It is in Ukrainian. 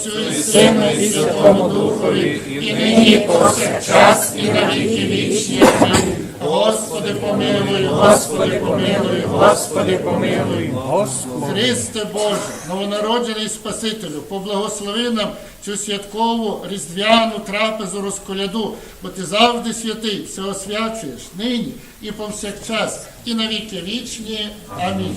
Отцю і Сину і Святому Духові, і нині, і повсякчас, і на віки вічні. Господи, помилуй, Господи, помилуй, Господи, помилуй. Христе Боже, новонароджений Спасителю, поблагослови нам цю святкову різдвяну трапезу розколяду, бо ти завжди святий, все освячуєш нині і повсякчас, і на віки вічні. Амінь.